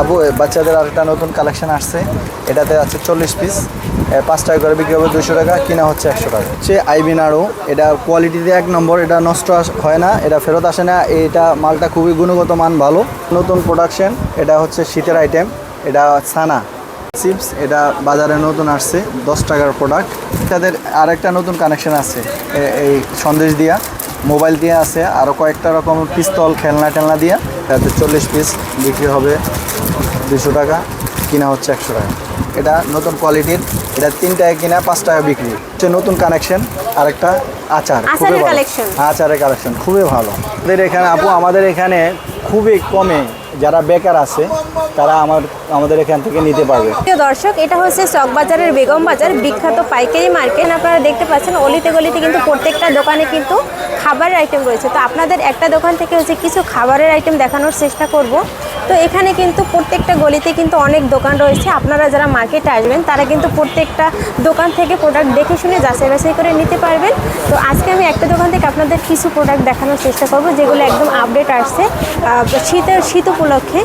আবু বাচ্চাদের আরেকটা নতুন কালেকশন আসছে। এটাতে আছে চল্লিশ পিস পাঁচ টাকা করে বিক্রি হবে দুশো টাকা, কিনা হচ্ছে একশো টাকা। হচ্ছে আইবি নাড়ু, এটা কোয়ালিটিতে এক নম্বর, এটা নষ্ট হয় না, এটা ফেরত আসে না এটা মালটা খুবই গুণগত মান ভালো। নতুন প্রোডাকশন এটা হচ্ছে শীতের আইটেম এটা ছানা। চিপস এটা বাজারে নতুন আসছে, দশ টাকার প্রোডাক্ট তাদের আরেকটা নতুন কানেকশন আছে এই সন্দেশ দিয়া। মোবাইল দিয়ে আছে আরও কয়েকটা রকম পিস্তল খেলনা টেলনা দিয়া। তাতে চল্লিশ পিস বিক্রি হবে দুশো টাকা কিনা হচ্ছে একশো টাকা। এটা নতুন কোয়ালিটির এটা তিন টাকা কিনা পাঁচ টাকা বিক্রি। হচ্ছে নতুন কানেকশন আর একটা আচার খুবই আচারের ভালো। আচারের কালেকশন খুবই ভালো। আমাদের এখানে আপু আমাদের এখানে খুবই কমে যারা বেকার আছে তারা আমার আমাদের এখান থেকে নিতে পারবে। প্রিয় দর্শক এটা হচ্ছে চকবাজারের বেগম বাজার বিখ্যাত পাইকারি মার্কেট। আপনারা দেখতে পাচ্ছেন অলিতে গলিতে কিন্তু প্রত্যেকটা দোকানে কিন্তু খাবারের আইটেম রয়েছে। তো আপনাদের একটা দোকান থেকে হচ্ছে কিছু খাবারের আইটেম দেখানোর চেষ্টা করব। তো এখানে কিন্তু প্রত্যেকটা গলিতে কিন্তু অনেক দোকান রয়েছে। আপনারা যারা মার্কেটে আসবেন তারা কিন্তু প্রত্যেকটা দোকান থেকে প্রোডাক্ট দেখে শুনে যাচাই বাছাই করে নিতে পারবেন। তো আজকে আমি একটা দোকান থেকে আপনাদের কিছু প্রোডাক্ট দেখানোর চেষ্টা করব যেগুলো একদম আপডেট আসছে শীতের শীত উপলক্ষে।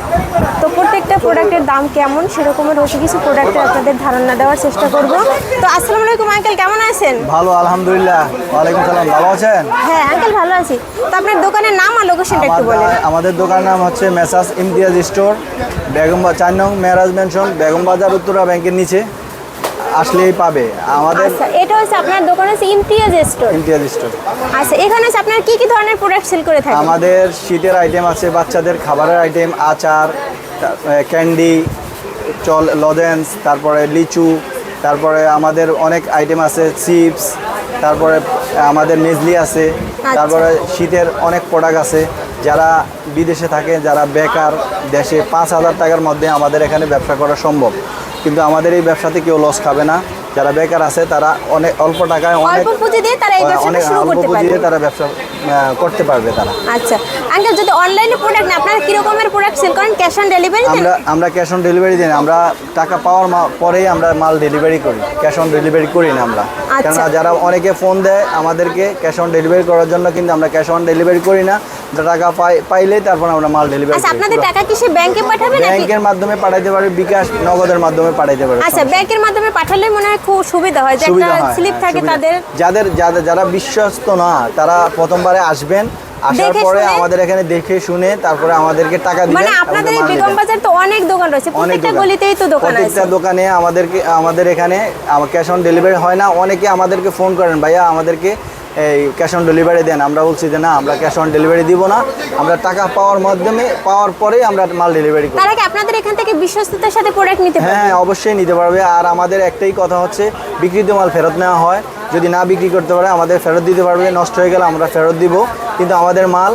তো প্রত্যেকটা প্রোডাক্টের দাম কেমন সেরকমের হচ্ছে কিছু প্রোডাক্টের আপনাদের ধারণা দেওয়ার চেষ্টা করব। তো আসসালামু আলাইকুম আঙ্কেল কেমন আছেন? ভালো আলহামদুলিল্লাহ। ওয়ালাইকুম সালাম ভালো আছেন? হ্যাঁ আঙ্কেল ভালো আছি। তো আপনার দোকানের নাম আর লোকেশনটা একটু বলেন। আমাদের- দোকানের নাম হচ্ছে মেসাস ইমতিয়াজ স্টোর বেগম চার নং মেরাজ মেনশন বেগম বাজার উত্তরা ব্যাংকের নিচে আসলেই পাবে। আমাদের আচ্ছা এটা হচ্ছে আপনার দোকান হচ্ছে ইমতিয়াজ স্টোর ইমতিয়াজ স্টোর আচ্ছা এখানে হচ্ছে আপনার কি কি ধরনের প্রোডাক্ট সেল করে থাকেন? আমাদের শীতের আইটেম আছে বাচ্চাদের খাবারের আইটেম আচার ক্যান্ডি চল লজেন্স তারপরে লিচু তারপরে আমাদের অনেক আইটেম আছে চিপস তারপরে আমাদের মেজলি আছে তারপরে শীতের অনেক প্রোডাক্ট আছে। যারা বিদেশে থাকে যারা বেকার দেশে পাঁচ হাজার টাকার মধ্যে আমাদের এখানে ব্যবসা করা সম্ভব। কিন্তু আমাদের এই ব্যবসাতে কেউ লস খাবে না। যারা বেকার আছে তারা অনেক অল্প টাকায় অনেক অল্প পুঁজি দিয়ে তারা এই ব্যবসাটা অনেক শুরু অল্প করতে পুঁজি দিয়ে তারা ব্যবসা করতে পারবে তারা। আচ্ছা। আঙ্কেল যদি অনলাইনে প্রোডাক্ট না আপনারা কি রকমের প্রোডাক্ট সেল করেন? ক্যাশ অন ডেলিভারি আমরা আমরা ক্যাশ অন ডেলিভারি দিই না। আমরা টাকা পাওয়ার পরেই আমরা মাল ডেলিভারি করি। ক্যাশ অন ডেলিভারি করি না আমরা। আচ্ছা। কেননা যারা অনেকে ফোন দেয় আমাদেরকে ক্যাশ অন ডেলিভারি করার জন্য কিন্তু আমরা ক্যাশ অন ডেলিভারি করি না। টাকা পাই পাইলেই তারপর আমরা মাল ডেলিভারি আচ্ছা আপনাদের টাকা কি সে ব্যাংকে পাঠাবে নাকি? ব্যাংকের মাধ্যমে পাঠাইতে পারে বিকাশ নগদের মাধ্যমে পাঠাইতে পারে আচ্ছা ব্যাংকের মাধ্যমে পাঠালে মনে হয় খুব সুবিধা হয় যে একটা স্লিপ হ্যাঁ, থাকে তাদের। যাদের যাদের যারা বিশ্বস্ত না তারা প্রথমবারে আসবেন আসার পরে আমাদের এখানে দেখে শুনে তারপরে আমাদেরকে টাকা দিবেন মানে আপনাদের এই বেগম বাজার তো অনেক দোকান রয়েছে প্রত্যেকটা গলিতেই তো দোকান আছে। প্রত্যেকটা দোকানে আমাদেরকে আমাদের এখানে ক্যাশ অন ডেলিভারি হয় না অনেকে আমাদেরকে ফোন করেন ভাইয়া আমাদেরকে এই ক্যাশ অন ডেলিভারি দেন। আমরা বলছি যে না আমরা ক্যাশ অন ডেলিভারি দিব না। আমরা টাকা পাওয়ার মাধ্যমে পাওয়ার পরেই আমরা মাল ডেলিভারি করি। তার কি আপনাদের এখান থেকে বিশ্বস্ততার সাথে প্রোডাক্ট নিতে পারবে হ্যাঁ অবশ্যই নিতে পারবে। আর আমাদের একটাই কথা হচ্ছে বিক্রিত মাল ফেরত নেওয়া হয়। যদি না বিক্রি করতে পারে আমাদের ফেরত দিতে পারবে। নষ্ট হয়ে গেলে আমরা ফেরত দিব। কিন্তু আমাদের মাল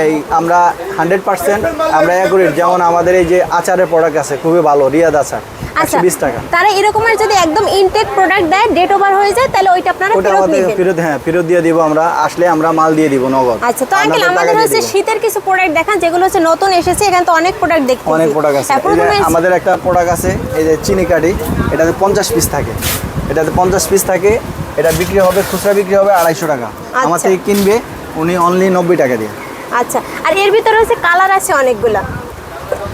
এই আমরা হান্ড্রেড পার্সেন্ট আমরা অ্যাকুরেট যেমন আমাদের এই যে আচারের প্রোডাক্ট আছে খুবই ভালো রিয়াদ আচার আচ্ছা বিশ টাকা। তারা এরকমের যদি একদম ইনটেক প্রোডাক্ট দেয় ডেট ওভার হয়ে যায় তাহলে ওইটা আপনারা ওটা ফেরত আমাদের ফেরত হ্যাঁ ফেরত দিয়ে দিব আমরা আসলে আমরা মাল দিয়ে দিব নগদ। আচ্ছা তো আঙ্কেল আমাদের হচ্ছে শীতের কিছু প্রোডাক্ট দেখান যেগুলো হচ্ছে নতুন এসেছে এখানে তো অনেক প্রোডাক্ট দেখতে অনেক প্রোডাক্ট আছে। আমাদের একটা প্রোডাক্ট আছে এই যে চিনি কাঠি এটাতে পঞ্চাশ পিস থাকে। এটাতে পঞ্চাশ পিস থাকে এটা বিক্রি হবে খুচরা বিক্রি হবে আড়াইশো টাকা। আমার আচ্ছা। থেকে কিনবে উনি অনলি নব্বই টাকা দিয়ে। আচ্ছা আর এর ভিতরে হচ্ছে কালার আছে অনেকগুলো।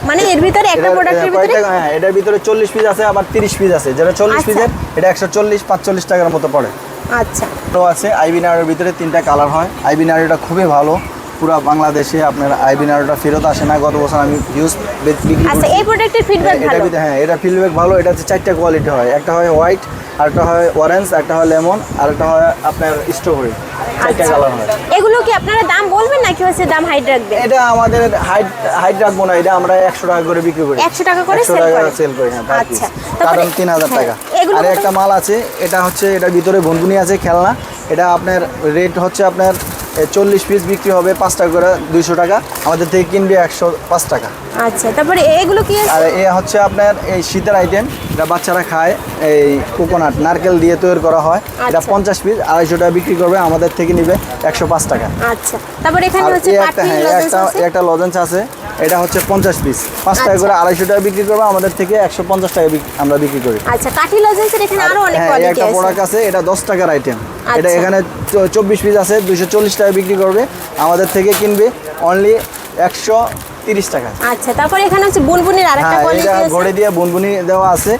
মানে এর ভিতরে একটা এটার- প্রোডাক্টের ভিতরে হ্যাঁ এটার ভিতরে চল্লিশ পিস আছে আবার তিরিশ পিস আছে। যেটা চল্লিশ আচ্ছা। পিসের এটা একশো চল্লিশ পাঁচচল্লিশ টাকার মতো পড়ে। আচ্ছা। তো আছে আইবিনারের ভিতরে তিনটা কালার হয়। আইবিনারটা খুবই ভালো। পুরো বাংলাদেশে আপনার আইবি নাড়ুটা ফেরত আসে না। গত বছর আমি ইউজ বিক্রি আচ্ছা এই প্রোডাক্টের ফিডব্যাক এটা ভালো? ভিতরে হ্যাঁ এটা ফিডব্যাক ভালো। এটা হচ্ছে চারটা কোয়ালিটি হয়। একটা হয় হোয়াইট আরেকটা হয় অরেঞ্জ একটা হয় লেমন আর একটা হয় আপনার স্ট্রবেরি চারটা আচ্ছা। কালার হয়। এগুলো কি আপনারা দাম বলবেন নাকি হচ্ছে দাম হাইট রাখবেন এটা আমাদের হাইট হাইট রাখব না এটা আমরা একশো টাকা করে বিক্রি করি। 100 টাকা করে টাকা করেন? সেল করি হ্যাঁ আচ্ছা। কারণ তিন হাজার হ্যাঁ, টাকা। আর একটা মাল আছে। এটা হচ্ছে এটা ভিতরে বন্ধুনি আছে খেলনা। এটা আপনার রেট হচ্ছে আপনার চল্লিশ পিস বিক্রি হবে পাঁচ টাকা করে দুইশো টাকা। আমাদের থেকে কিনবে একশো পাঁচ টাকা। আচ্ছা তারপরে এগুলো কি আর এ হচ্ছে আপনার এই শীতের আইটেম এটা বাচ্চারা খায় এই কোকোনাট নারকেল দিয়ে তৈরি করা হয়। এটা আচ্ছা। পঞ্চাশ পিস আড়াইশো টাকা বিক্রি করবে আমাদের থেকে নিবে একশো পাঁচ টাকা। আচ্ছা তারপরে এখানে হচ্ছে একটা হ্যাঁ একটা একটা লজেন্স আছে। এটা হচ্ছে পঞ্চাশ পিস পাঁচ টাকা আচ্ছা। করে আড়াইশো টাকা বিক্রি করবে আমাদের থেকে একশো পঞ্চাশ টাকা আমরা বিক্রি করি। আচ্ছা কাঠি লজেন্সের এখানে আরও অনেক হ্যাঁ কোয়ালিটি একটা আছে। প্রোডাক্ট আছে এটা দশ টাকার আইটেম এটা আচ্ছা। এখানে চব্বিশ পিস আছে দুশো চল্লিশ টাকা বিক্রি করবে। আমাদের থেকে কিনবে অনলি একশো তিরিশ টাকা। আচ্ছা তারপরে এখানে হচ্ছে বুনবুনির আরেকটা হ্যাঁ কোয়ালিটি এটা আছে। ঘড়ি দিয়ে বুনবুনি দেওয়া আছে।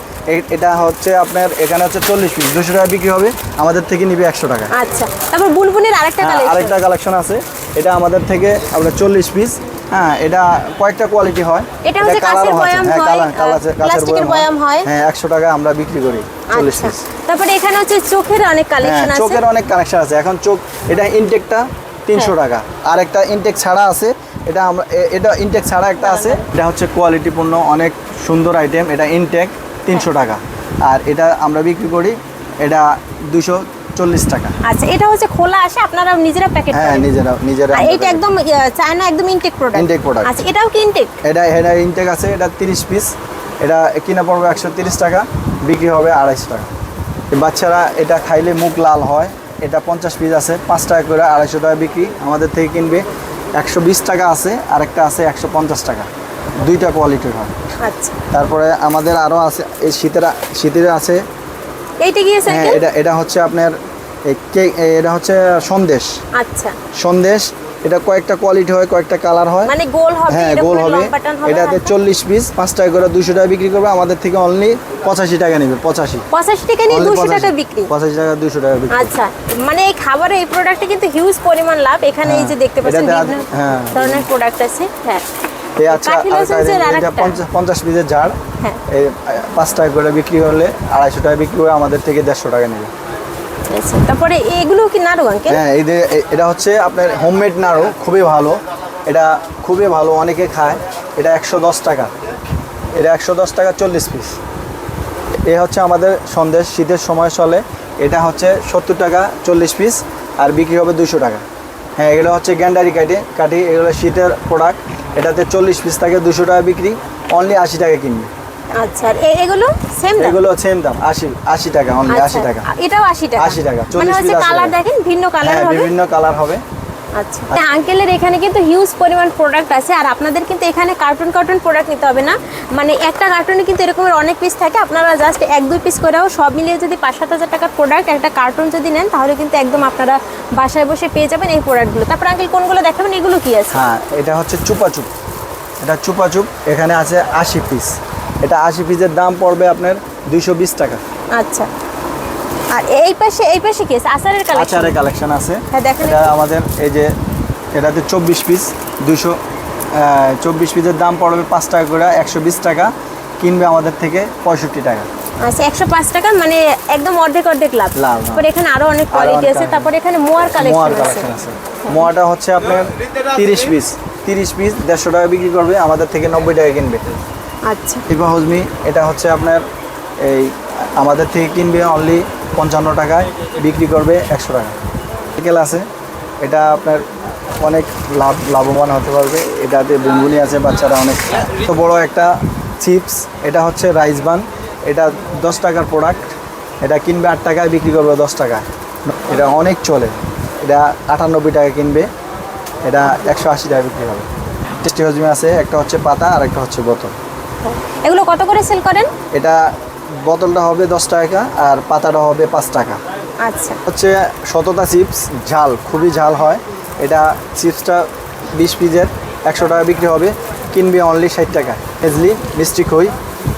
এটা হচ্ছে আপনার এখানে হচ্ছে চল্লিশ পিস দুশো টাকা বিক্রি হবে। আমাদের থেকে নিবে একশো টাকা। আচ্ছা তারপর বুনবুনির আরেকটা হ্যাঁ, আরেকটা কালেকশন আছে। এটা আমাদের থেকে আপনার চল্লিশ পিস হ্যাঁ এটা কয়েকটা কোয়ালিটি হয়। এটা হচ্ছে কাঁচের বয়াম হ্যাঁ, হয়, কালার- কাঁচের বয়াম হয়। হ্যাঁ। একশো টাকা আমরা বিক্রি করি চল্লিশ আচ্ছা। পিস তারপরে এখানে হচ্ছে চোখের অনেক হ্যাঁ কালেকশন আছে। চোখের অনেক কানেকশন আছে। এখন চোখ এটা ইনটেকটা তিনশো হ্যাঁ। টাকা। আর একটা ইনটেক ছাড়া আছে এটা আমরা এটা ইনটেক ছাড়া একটা আছে। এটা হচ্ছে কোয়ালিটিপূর্ণ অনেক সুন্দর আইটেম এটা ইনটেক তিনশো হ্যাঁ। টাকা। আর এটা আমরা বিক্রি করি এটা দুশো চল্লিশ টাকা। আচ্ছা এটা হচ্ছে খোলা আসে আপনারা নিজেরা প্যাকেট হ্যাঁ নিজেরা নিজেরা করি। একদম চায়না একদম ইনটেক প্রোডাক্ট Intake product। আচ্ছা এটাও কি ইনটেক এটা এটা ইনটেক আছে এটা তিরিশ পিস এটা কিনা পড়বে একশো তিরিশ টাকা বিক্রি হবে আড়াইশো টাকা। বাচ্চারা এটা খাইলে মুখ লাল হয় এটা পঞ্চাশ পিস আছে পাঁচ টাকা করে আড়াইশো টাকা বিক্রি। আমাদের থেকে কিনবে একশো বিশ টাকা আছে আরেকটা আছে একশো পঞ্চাশ টাকা। দুইটা কোয়ালিটির হয়। আচ্ছা। তারপরে আমাদের আরও আছে এই শীতের শীতের আছে এইটা কি আছে হ্যাঁ এটা এটা হচ্ছে আপনার এই এটা হচ্ছে সন্দেশ। আচ্ছা। সন্দেশ এটা কয়েকটা কোয়ালিটি হয় কয়েকটা কালার হয়। মানে গোল হবে হ্যাঁ গোল হবে। এটাতে চল্লিশ পিস পাঁচ টাকা করে দুশো টাকা বিক্রি করবে আমাদের থেকে অনলি পঁচাশি টাকা নেবে পঁচাশি। পঁচাশি টাকা নিয়ে দুশো টাকা বিক্রি? পঁচাশি টাকা দুশো টাকা বিক্রি। আচ্ছা মানে এই খাবারের এই প্রোডাক্টে কিন্তু হিউজ পরিমাণ লাভ। এখানে এই যে দেখতে পাচ্ছেন বিভিন্ন হ্যাঁ। ধরনের প্রোডাক্ট আছে। হ্যাঁ। এই আচ্ছা এটা পঞ্চাশ পিসের ঝাড়। হ্যাঁ। এই পাঁচ টাকা করে বিক্রি হলে আড়াইশো টাকা বিক্রি করে আমাদের থেকে দেড়শো টাকা নেবে। আচ্ছা, তারপরে এগুলো কি নাড়ু আঙ্কেল? হ্যাঁ এই এটা হচ্ছে আপনার হোমমেড নাড়ু খুবই ভালো। এটা খুবই ভালো অনেকে খায়। এটা একশো দশ টাকা। এটা একশো দশ টাকা চল্লিশ পিস। এ হচ্ছে আমাদের সন্দেশ শীতের সময় চলে। এটা হচ্ছে সত্তর টাকা চল্লিশ পিস আর বিক্রি হবে দুশো টাকা। হ্যাঁ এগুলো হচ্ছে গ্যান্ডারি কাটি কাটি এগুলো শীতের প্রোডাক্ট এটাতে চল্লিশ পিস থাকে দুশো টাকা বিক্রি। অনলি আশি টাকা কিনবে। আচ্ছা এগুলো সেম দাম? এগুলো সেম দাম আশি আশি টাকা অনলি আশি আচ্ছা, টাকা। এটাও আশি টাকা। 80 টাকা, মানে 40 হচ্ছে কালার। দেখেন ভিন্ন কালার হ্যাঁ হবে। বিভিন্ন কালার হবে। আচ্ছা। আঙ্কেলের এখানে কিন্তু হিউজ পরিমাণ প্রোডাক্ট আছে আর আপনাদের কিন্তু এখানে কার্টুন কার্টুন প্রোডাক্ট নিতে হবে না। মানে একটা কার্টুনে কিন্তু এরকমের অনেক পিস থাকে আপনারা জাস্ট এক দুই পিস করেও সব মিলিয়ে যদি পাঁচ সাত হাজার টাকার প্রোডাক্ট একটা কার্টুন যদি নেন তাহলে কিন্তু একদম আপনারা বাসায় বসে পেয়ে যাবেন এই প্রোডাক্টগুলো তারপর আঙ্কেল কোনগুলো দেখাবেন? এগুলো কি আছে? হ্যাঁ এটা হচ্ছে চুপাচুপ এটা চুপাচুপ এখানে আছে আশি পিস এটা আশি পিসের দাম পড়বে আপনার দুইশো বিশ টাকা। আচ্ছা। আর এই পাশে এই পাশে কি আছে? আচারের কালেকশন আচারের কালেকশন আছে। হ্যাঁ, দেখেন এটা আমাদের এই যে এটাতে চব্বিশ পিস দুশো চব্বিশ পিসের দাম পড়বে পাঁচ টাকা করে একশো বিশ টাকা। কিনবে আমাদের থেকে পঁয়ষট্টি টাকা। আচ্ছা একশো পাঁচ টাকা মানে একদম অর্ধেক অর্ধেক লাভ। লাভ, হ্যাঁ। তারপর এখানে আরও অনেক কোয়ালিটি আছে। তারপর এখানে মোয়ার কালেকশন আছে কালেকশন আছে। মোয়াটা হচ্ছে আপনার তিরিশ পিস তিরিশ পিস দেড়শো টাকা বিক্রি করবে আমাদের থেকে নব্বই টাকা কিনবে। আচ্ছা। ইফা হজমি এটা হচ্ছে আপনার এই আমাদের থেকে কিনবে অনলি পঞ্চান্ন টাকায় বিক্রি করবে একশো টাকা। সাইকেল আছে এটা আপনার অনেক লাভ লাভবান হতে পারবে। এটাতে বুনবুনি আছে বাচ্চারা অনেক। তো বড় একটা চিপস এটা হচ্ছে রাইস বান এটা দশ টাকার প্রোডাক্ট এটা কিনবে আট টাকায় বিক্রি করবে দশ টাকায়। এটা অনেক চলে। এটা আটানব্বই টাকা কিনবে এটা একশো আশি টাকা বিক্রি হবে। টেস্টি হজমি আছে একটা হচ্ছে পাতা আর একটা হচ্ছে বোতল। এগুলো কত করে সেল করেন? এটা বোতলটা হবে দশ টাকা আর পাতাটা হবে পাঁচ টাকা। আচ্ছা। হচ্ছে শততা চিপস ঝাল খুবই ঝাল হয়। এটা চিপসটা বিশ পিসের একশো টাকা বিক্রি হবে। কিনবে অনলি ষাট টাকা। হেজলি মিষ্টি খই।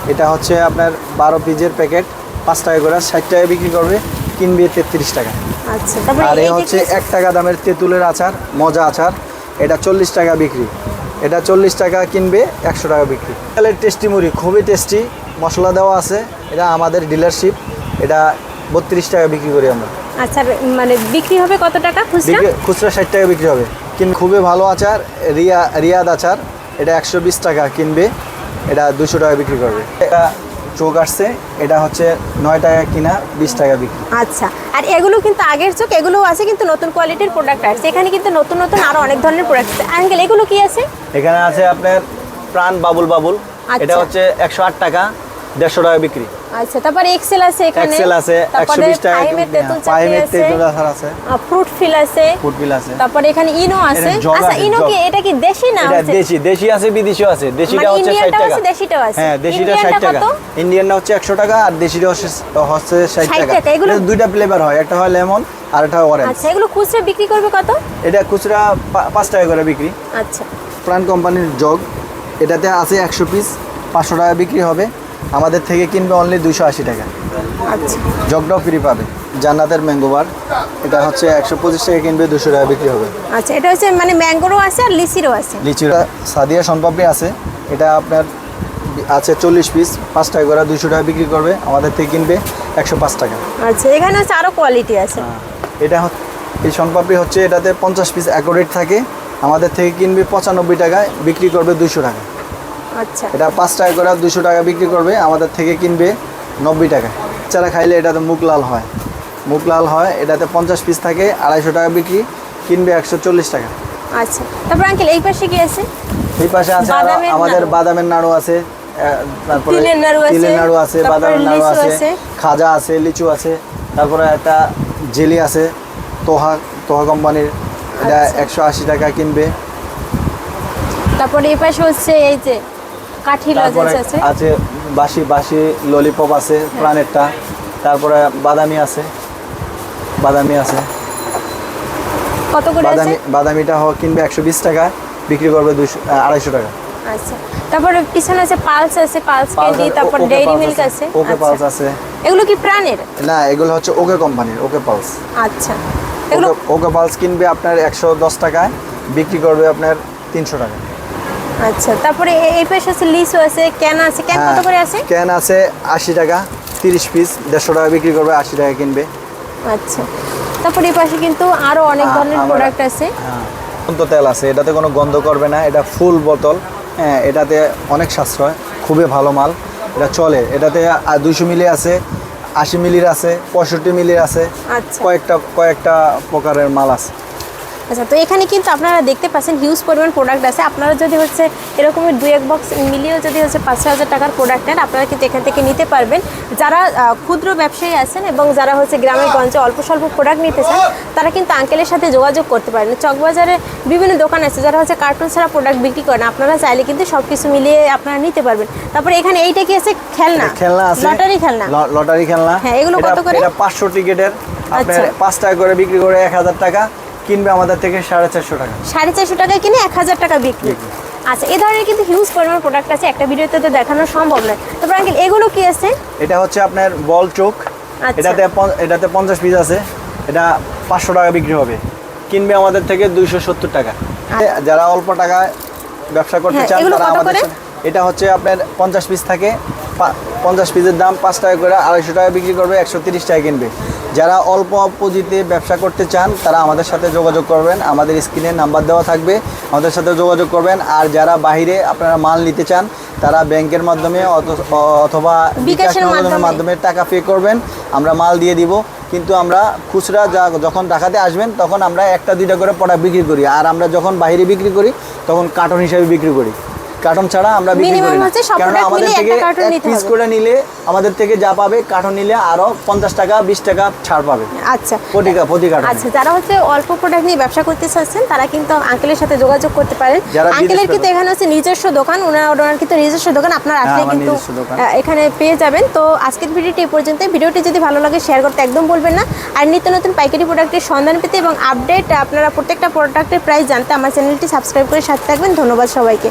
এটা হচ্ছে আপনার বারো পিসের প্যাকেট পাঁচ টাকা করে। ষাট টাকা বিক্রি করবে কিনবে তেত্রিশ টাকা। আচ্ছা আর এই এ হচ্ছে এক টাকা দামের তেঁতুলের আচার মজা আচার। এটা চল্লিশ টাকা বিক্রি। এটা চল্লিশ টাকা কিনবে একশো টাকা বিক্রি। তাহলে টেস্টি মুড়ি খুবই টেস্টি মশলা দেওয়া আছে এটা আমাদের ডিলারশিপ এটা বত্রিশ টাকা বিক্রি করি আমরা। আচ্ছা মানে বিক্রি হবে কত টাকা খুচরা? খুচরা ষাট টাকা বিক্রি হবে। কিন্তু খুবই ভালো আচার রিয়া রিয়াদ আচার এটা একশো বিশ টাকা কিনবে এটা দুশো টাকা বিক্রি করবে। এটা চোখ আসছে এটা হচ্ছে নয় টাকা কিনা বিশ টাকা বিক্রি। আচ্ছা আর এগুলো কিন্তু আগের চোখ এগুলো আছে কিন্তু নতুন কোয়ালিটির প্রোডাক্ট আছে এখানে কিন্তু নতুন নতুন আরও অনেক ধরনের প্রোডাক্ট আছে। আঙ্কেল এগুলো কি আছে? এখানে আছে আপনার প্রাণ বাবুল বাবুল। আচ্ছা। এটা হচ্ছে একশো আট টাকা। দেড়শো টাকা বিক্রি। আচ্ছা তারপরে এক্সেল আছে এখানে। এক্সেল আছে একশো বিশ টাকা তেঁতুল আছে তেঁতুল আচার আছে। ফ্রুট ফিল আছে। তারপরে এখানে ইনো আছে। আচ্ছা ইনো কি এটা কি দেশি না এটা দেশি দেশি আছে বিদেশিও আছে। দেশিটা মানে হচ্ছে ষাট ইন্ডিয়ানটাও টাকা। আছে, দেশিটাও আছে। হ্যাঁ দেশিটা ষাট ইন্ডিয়ানটা টাকা ইন্ডিয়ানটা হচ্ছে একশো টাকা আর দেশিটা হচ্ছে হচ্ছে ষাট 60 টাকা। এগুলো- দুইটা ফ্লেভার হয় একটা হয় লেমন আর একটা হয় অরেঞ্জ আচ্ছা এগুলো খুচরা বিক্রি করবে কত? এটা খুচরা পা- পাঁচ টাকা করে বিক্রি। আচ্ছা। প্রাণ কোম্পানির জগ এটাতে আছে একশো পিস পাঁচশো টাকা বিক্রি হবে। আমাদের থেকে কিনবে অনলি দুশো আশি টাকা। আচ্ছা। জগটাও ফ্রি পাবে। জান্নাতের ম্যাঙ্গো বার এটা হচ্ছে একশো পঁচিশ টাকা কিনবে দুশো টাকা বিক্রি হবে। আচ্ছা এটা হচ্ছে মানে ম্যাঙ্গোরও আছে আর লিচিরও আছে? লিচুটা সাদিয়া সম্পাপড়ি আছে। এটা আপনার আছে চল্লিশ পিস পাঁচ টাকা করে দুশো টাকা বিক্রি করবে। আমাদের থেকে কিনবে একশো পাঁচ টাকা। আচ্ছা এখানে হচ্ছে আরও কোয়ালিটি আছে। এটা হচ্ছে এই শনপাপড়ি হচ্ছে এটাতে পঞ্চাশ পিস অ্যাকোরেট থাকে। আমাদের থেকে কিনবে পঁচানব্বই টাকায় বিক্রি করবে দুশো টাকা। এটা পাঁচ টাকা করে দুশো টাকা বিক্রি করবে আমাদের থেকে কিনবে নব্বই টাকা। চারা খাইলে এটাতে মুখ লাল হয়। মুখ লাল হয় এটাতে পঞ্চাশ পিস থাকে আড়াইশো টাকা বিক্রি কিনবে একশো চল্লিশ টাকা। আচ্ছা। তারপর আঙ্কেল এই পাশে কি আছে? এই পাশে আছে আমাদের বাদামের নাড়ু আছে তারপরে তিলের নাড়ু আছে, বাদামের নাড়ু আছে আছে। খাজা আছে লিচু আছে তারপরে একটা জেলি আছে তোহা তোহা কোম্পানির। এটা আচ্ছা। একশো আশি টাকা কিনবে। তারপরে এই পাশে হচ্ছে এই যে কাঠি লজেন্স আছে আছে। বাসি বাসি ললিপপ আছে প্রাণেরটা। তারপরে বাদামি আছে। বাদামি আছে। কত করে আছে? বাদামিটা হ- কিনবে একশো বিশ টাকা বিক্রি করবে দুশো আড়াইশো টাকা। আচ্ছা। তারপরে পিছনে আছে পালস আছে পালস ক্যান্ডি তারপর ডেইরি মিল্ক আছে ওকে আচ্ছা। পালস আছে। এগুলো কি প্রাণের? না এগুলো হচ্ছে ওকে কোম্পানির ওকে পালস। আচ্ছা। এগুলো ওকে- পালস কিনবে আপনার একশো দশ টাকায় বিক্রি করবে আপনার তিনশো টাকা। আচ্ছা তারপরে এই পাশে আছে লিচু আছে ক্যান আছে ক্যান কত করে আছে? ক্যান আছে আশি টাকা তিরিশ পিস দেড়শো টাকা বিক্রি করবে আশি টাকা কিনবে। আচ্ছা তারপরে এই পাশে কিন্তু আরও অনেক ধরনের প্রোডাক্ট আছে। হ্যাঁ তো তেল আছে এটাতে কোনো গন্ধ করবে না এটা ফুল বোতল হ্যাঁ এটাতে অনেক সাশ্রয় খুবই ভালো মাল এটা চলে এটাতে দুশো মিলি আছে আশি মিলির আছে পঁয়ষট্টি মিলির আছে আচ্ছা। কয়েকটা কয়েকটা প্রকারের মাল আছে। আচ্ছা তো এখানে কিন্তু আপনারা দেখতে পাচ্ছেন হিউজ পরিমাণ প্রোডাক্ট আছে। আপনারা যদি হচ্ছে এরকমের দুই এক বক্স মিলিয়েও যদি হচ্ছে পাঁচ হাজার টাকার প্রোডাক্ট নেন আপনারা কিন্তু এখান থেকে নিতে পারবেন। যারা ক্ষুদ্র ব্যবসায়ী আছেন এবং যারা হচ্ছে গ্রামের গঞ্জে অল্প স্বল্প প্রোডাক্ট নিতে চান তারা কিন্তু আঙ্কেলের সাথে যোগাযোগ করতে পারেন। চকবাজারে বিভিন্ন দোকান আছে যারা হচ্ছে কার্টুন ছাড়া প্রোডাক্ট বিক্রি করেন আপনারা চাইলে কিন্তু সব কিছু মিলিয়ে আপনারা নিতে পারবেন। তারপরে এখানে এইটা কি আছে? খেলনা। খেলনা আছে। লটারি খেলনা। লটারি খেলনা। হ্যাঁ, এগুলো কত করে? এটা পাঁচশো টিকিটের আপনার আচ্ছা। পাঁচ টাকা করে বিক্রি করে এক হাজার টাকা। কিনবে আমাদের থেকে সাড়ে চারশো টাকা। সাড়ে চারশো টাকায় কিনে এক হাজার টাকা বিক্রি। আচ্ছা এই ধরনের কিন্তু হিউজ পরিমাণ প্রোডাক্ট আছে একটা ভিডিওতে তো দেখানো সম্ভব নয়। তারপর আঙ্কেল এগুলো কি আছে? এটা হচ্ছে আপনার বল চোখ। আচ্ছা। এটাতে এটাতে পঞ্চাশ পিস আছে। এটা পাঁচশো টাকা বিক্রি হবে। কিনবে আমাদের থেকে দুইশো সত্তর টাকা। যারা অল্প টাকায় ব্যবসা করতে হ্যাঁ, চান তারা আমাদের এটা হচ্ছে আপনার পঞ্চাশ পিস থাকে। পঞ্চাশ পিসের দাম পাঁচ টাকা করে আড়াইশো টাকা বিক্রি করবে একশো তিরিশ টাকা কিনবে। যারা অল্প পুঁজিতে ব্যবসা করতে চান তারা আমাদের সাথে যোগাযোগ করবেন। আমাদের স্ক্রিনে নাম্বার দেওয়া থাকবে আমাদের সাথে যোগাযোগ করবেন। আর যারা বাইরে আপনারা মাল নিতে চান তারা ব্যাংকের মাধ্যমে অথবা বিকাশ বিকাশের মাধ্যমে। টাকা পে করবেন। আমরা মাল দিয়ে দিব। কিন্তু আমরা খুচরা যা যখন ঢাকাতে আসবেন তখন আমরা একটা দুইটা করে প্রোডাক্ট বিক্রি করি। আর আমরা যখন বাইরে বিক্রি করি তখন কার্টন হিসাবে বিক্রি করি। কার্টন ছাড়া আমরা বিক্রি করি না। কারণ আমাদের থেকে এক পিস। করে নিলে আমাদের থেকে যা পাবে কার্টন নিলে আরও পঞ্চাশ টাকা বিশ টাকা ছাড় পাবে। আচ্ছা। প্রতিকা প্রতি কার্টন আচ্ছা যারা হচ্ছে অল্প প্রোডাক্ট নিয়ে ব্যবসা করতে চাচ্ছেন তারা কিন্তু আঙ্কেলের সাথে যোগাযোগ করতে পারেন। আঙ্কেলের কিন্তু এখানে হচ্ছে নিজস্ব দোকান ওনার ওনার কিন্তু নিজস্ব দোকান আপনার আসলে কিন্তু এখানে পেয়ে যাবেন। তো আজকের ভিডিওটি এই পর্যন্ত ভিডিওটি যদি ভালো লাগে শেয়ার করতে একদম বলবেন না। আর নিত্য নতুন পাইকারি প্রোডাক্টের সন্ধান পেতে এবং আপডেট আপনারা প্রত্যেকটা প্রোডাক্টের প্রাইস জানতে আমার চ্যানেলটি সাবস্ক্রাইব করে সাথে থাকবেন। ধন্যবাদ সবাইকে।